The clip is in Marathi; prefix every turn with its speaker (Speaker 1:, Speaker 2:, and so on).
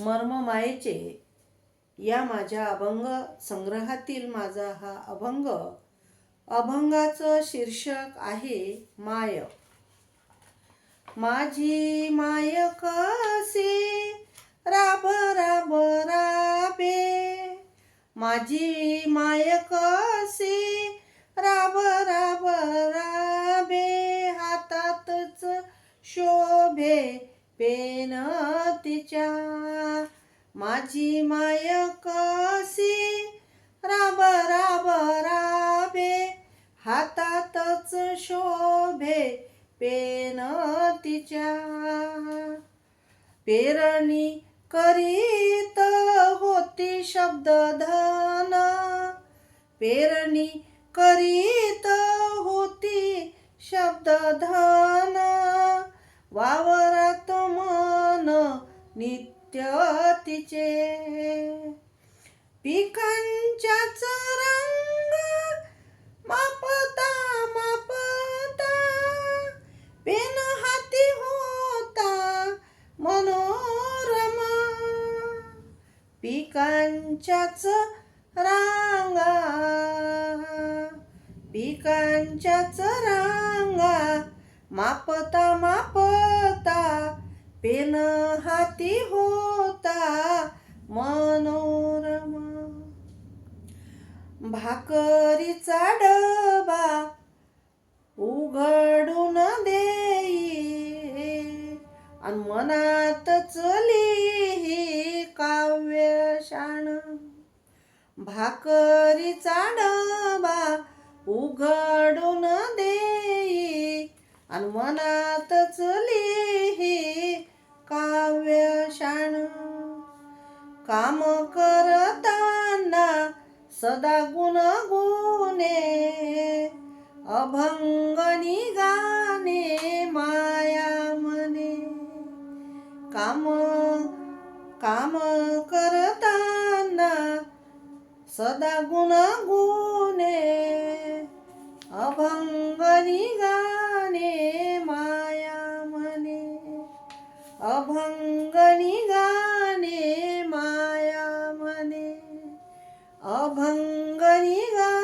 Speaker 1: मर्ममायेचे. या माझ्या अभंग संग्रहातील माझा हा अभंग अभंगाचं शीर्षक आहे माय. माझी माय कसे? राब राब राबे. माझी माय कसे? राब राब राबे. हातातच शोभे. पेन तिच्या माझी माय कसी राब राब राबे हातातच शोभे पेन तिच्या. पेरणी करीत होती शब्द धन पेरणी करीत होती शब्द धन वाव नित्य तिचे. पिकांच्याच रंग मापता मापता. पेन हाती होता मनोरमा. पिकांच्याच रांगा पिकांच्याच रांगा मापता मापता. पेन हाती होता मनोरमा. भाकरीचा डबा उघडून देई. आणि मनात चली काव्य शाण. भाकरीचा डबा उघडून देई. आणि मनात चली काम करताना सदा गुणगुणे अभंगनी गाणे माया मने. काम काम करताना सदा गुणगुणे अभंग অভঙ্গনি গানে মায়া মনে। অভঙ্গনি গানে